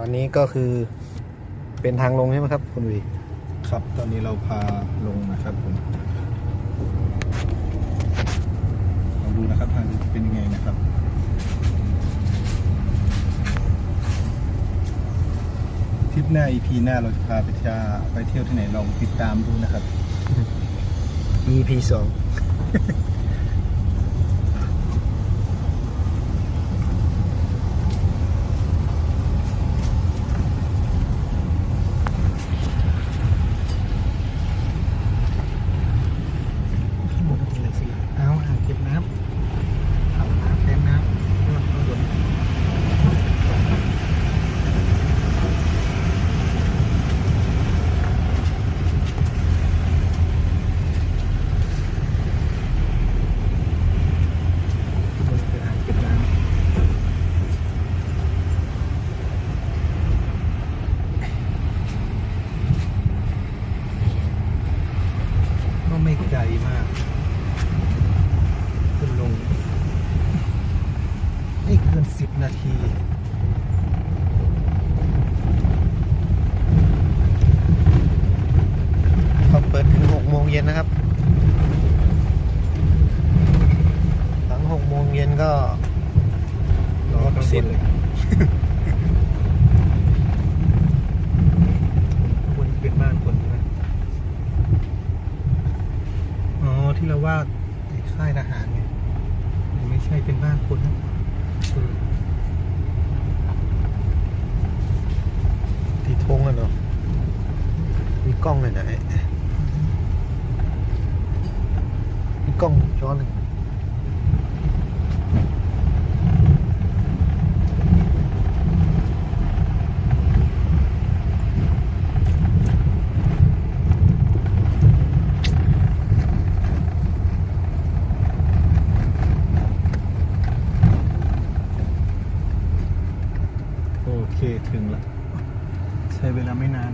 อันนี้ก็คือเป็นทางลงใช่ไหมครับ คุณวีครับ ตอนนี้เราพาลงนะครับผมลองดูนะครับทางจะเป็นยังไงนะครับ ทริปหน้า EP หน้าเราจะพาไปเที่ยวไปเที่ยวที่ไหนลองติดตามดูนะครับ EP สอง พี่หมดกินเลยสิเอาอ่างเก็บน้ำเอาน้ำเต็มน้ำข้างบน บนเป็นอ่างเก็บน้ำ ก็ไม่ไกลมาก ขึ้นลง ไม่เกินสิบนาทีเขาเปิดถึงหกโมงเย็นนะครับ หลังหกโมงเย็นก็รอข้างบนเลย คนเป็นบ้านคนใช่ไหมอ๋อ ที่เราว่าไอ้ค่ายทหารไงมันไม่ใช่เป็นบ้านคนนะตีทงอะเนาะมีกล้องเลยนะมีกล้องช้อนหนึ่ง โอเคถึงละ ใช้เวลาไม่นาน